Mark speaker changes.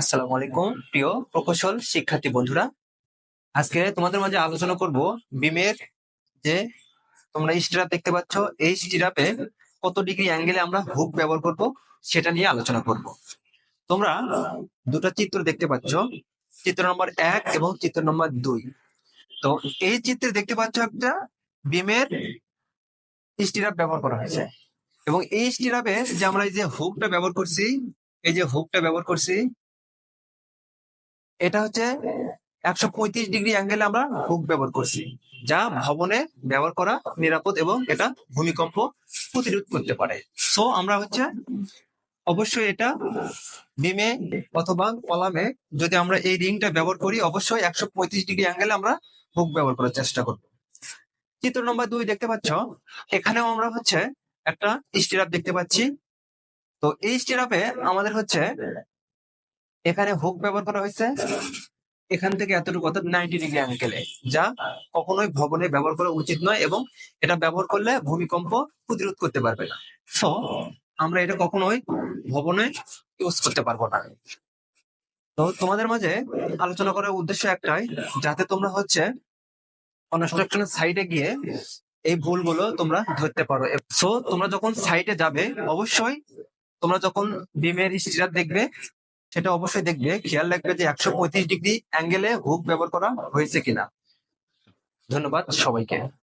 Speaker 1: আসসালামু আলাইকুম, প্রিয় প্রকৌশল শিক্ষার্থী বন্ধুরা। আজকে তোমাদের মাঝে আলোচনা করব বিমের যে তোমরা স্টিরাপ দেখতে পাচ্ছ। এই স্টিরাপে কত ডিগ্রি অ্যাঙ্গেলে আমরা হুক ব্যবহার করব সেটা নিয়ে আলোচনা করব। তোমরা দুটো চিত্র দেখতে পাচ্ছ, চিত্র নম্বর এক এবং চিত্র নম্বর দুই। তো এই চিত্রে দেখতে পাচ্ছ একটা বিমের স্টিরাপ ব্যবহার করা হয়েছে। এবং এই স্টিরাপে যে আমরা এই যে হুকটা ব্যবহার করছি, এই যে হুকটা ব্যবহার করছি এটা হচ্ছে একশো পঁয়ত্রিশ ডিগ্রি অ্যাঙ্গেলে আমরা হুক ব্যবহার করছি, যা ভবনে ব্যবহার করা নিরাপদ এবং এটা ভূমিকম্প প্রতিরোধ করতে পারে। সো আমরা হচ্ছে অবশ্যই এটা বিমে অথবা কলামে যদি আমরা এই রিংটা ব্যবহার করি, অবশ্যই একশো পঁয়ত্রিশ ডিগ্রি অ্যাঙ্গেলে আমরা হুক ব্যবহার করার চেষ্টা করব। চিত্র নম্বর দুই দেখতে পাচ্ছ, এখানেও আমরা হচ্ছে একটা স্টিরাপ দেখতে পাচ্ছি। তো এই স্টিরাপে আমাদের হচ্ছে এখানে হুক ব্যবহার করা হয়েছে। এখান থেকে এতটুকু, অর্থাৎ নাইনটি ডিগ্রি অ্যাঙ্গেলে যা কখনোই ভবনে ব্যবহার করা উচিত নয় এবং এটা ব্যবহার করলে ভূমিকম্প প্রতিরোধ করতে পারবে না। সো আমরা এটা কখনোই ভবনে ইউজ করতে পারব না। তো তোমাদের মাঝে আলোচনা করার উদ্দেশ্য একটাই, যাতে তোমরা হচ্ছে কনস্ট্রাকশনের সাইডে গিয়ে এই ভুলগুলো তোমরা ধরতে পারো। সো তোমরা যখন সাইডে যাবে, অবশ্যই তোমরা যখন বিমের স্টিরার দেখবে সেটা অবশ্যই দেখবে খেয়াল রাখবে যে একশো পঁয়ত্রিশ ডিগ্রি অ্যাঙ্গেলে হুক ব্যবহার করা হয়েছে কিনা। ধন্যবাদ সবাইকে।